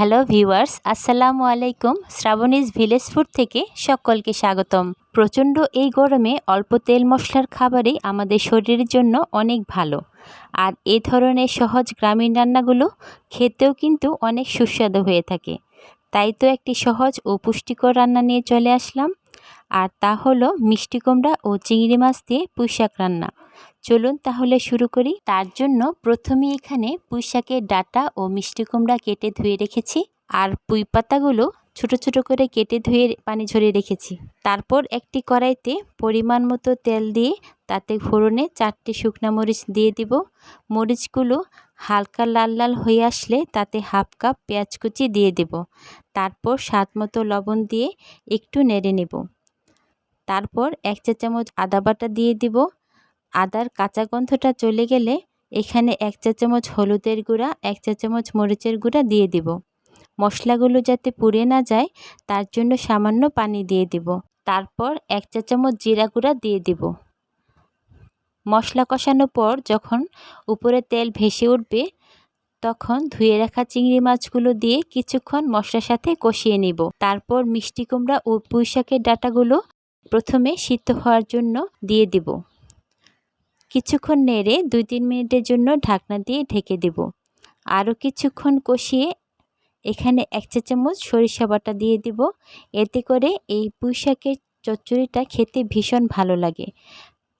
Hello viewers, আসসালামু আলাইকুম। Shrabani's village food থেকে সকলকে স্বাগতম। প্রচণ্ড এই গরমে অল্প তেল মশলার খাবারই আমাদের শরীরের জন্য অনেক ভালো। আর এ ধরনের সহজ গ্রামীণ রান্নাগুলো খেতেও কিন্তু অনেক সুস্বাদু হয়ে থাকে। তাই তো একটি সহজ ও পুষ্টিকর রান্না নিয়ে চলে আসলাম। আর তা হলো মিষ্টি কুমড়া ও চিংড়ি মাছ দিয়ে পুঁইশাক রান্না। চলুন তাহলে শুরু করি। তার জন্য প্রথমে এখানে পুঁইশাকের ডাটা ও মিষ্টি কুমড়া কেটে ধুয়ে রেখেছি। আর পুঁই পাতাগুলো ছোটো ছোটো করে কেটে ধুয়ে পানি ঝরিয়ে রেখেছি। তারপর একটি কড়াইতে পরিমাণ মতো তেল দিয়ে তাতে ফোড়নে চারটি শুকনা মরিচ দিয়ে দিব। মরিচগুলো হালকা লাল লাল হয়ে আসলে তাতে হাফ কাপ পেঁয়াজ কুচি দিয়ে দেব। তারপর স্বাদ মতো লবণ দিয়ে একটু নেড়ে নেব। তারপর এক চা চামচ আদা বাটা দিয়ে দিব। আদার কাঁচা গন্ধটা চলে গেলে এখানে এক চা চামচ হলুদের গুঁড়া, এক চা চামচ মরিচের গুঁড়া দিয়ে দিব। মশলাগুলো যাতে পুড়ে না যায়, তার জন্য সামান্য পানি দিয়ে দিব। তারপর এক চা চামচ জিরা গুঁড়া দিয়ে দিব। মশলা কষানোর পর যখন উপরে তেল ভেসে উঠবে, তখন ধুয়ে রাখা চিংড়ি মাছগুলো দিয়ে কিছুক্ষণ মশলার সাথে কষিয়ে নিব। তারপর মিষ্টি কুমড়া ও পুঁই শাকের ডাটাগুলো প্রথমে সিদ্ধ হওয়ার জন্য দিয়ে দিব। কিছুক্ষণ নেড়ে দুই তিন মিনিটের জন্য ঢাকনা দিয়ে ঢেকে দেব। আরও কিছুক্ষণ কষিয়ে এখানে এক চা চামচ সরিষা বাটা দিয়ে দিব। এতে করে এই পুঁই শাকের চচ্চড়িটা খেতে ভীষণ ভালো লাগে।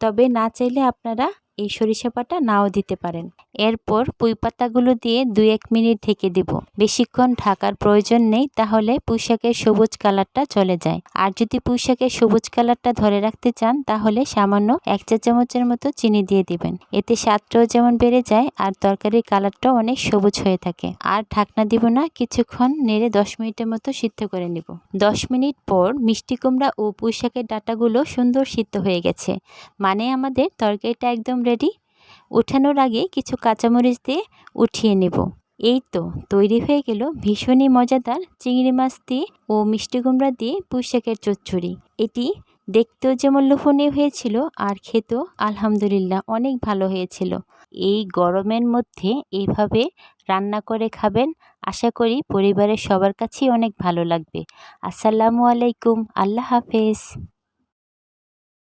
তবে না চাইলে আপনারা এই সরিষা পাতা নাও দিতে পারেন। এরপর পুঁই পাতাগুলো দিয়ে দুই এক মিনিট ঢেকে দেব। বেশিক্ষণ ঢাকার প্রয়োজন নেই, তাহলে পুঁইশাকের সবুজ কালারটা চলে যায়। আর যদি পুঁইশাকের সবুজ কালারটা ধরে রাখতে চান, তাহলে সামান্য এক চা চামচের মতো চিনি দিয়ে দিবেন। এতে স্বাদটাও যেমন বেড়ে যায়, আর তরকারির কালারটাও অনেক সবুজ হয়ে থাকে। আর ঢাকনা দিব না, কিছুক্ষণ নেড়ে দশ মিনিটের মতো সিদ্ধ করে নিব। দশ মিনিট পর মিষ্টি কুমড়া ও পুঁইশাকের ডাটাগুলো সুন্দর সিদ্ধ হয়ে গেছে। মানে আমাদের তরকারিটা একদম রেডি উঠানোর আগে কিছু কাঁচামরিচ দিয়ে উঠিয়ে নেব। এই তো, তৈরি হয়ে গেল ভীষণই মজাদার চিংড়ি মাছ দিয়ে ও মিষ্টি কুমড়া দিয়ে পুঁইশাকের চচ্চড়ি। এটি দেখতেও যেমন লোভনীয় হয়েছিল আর খেতেও আলহামদুলিল্লাহ অনেক ভালো হয়েছিল। এই গরমের মধ্যে এইভাবে রান্না করে খাবেন আশা করি পরিবারের সবার কাছেই অনেক ভালো লাগবে। আসসালামু আলাইকুম, আল্লাহ হাফেজ।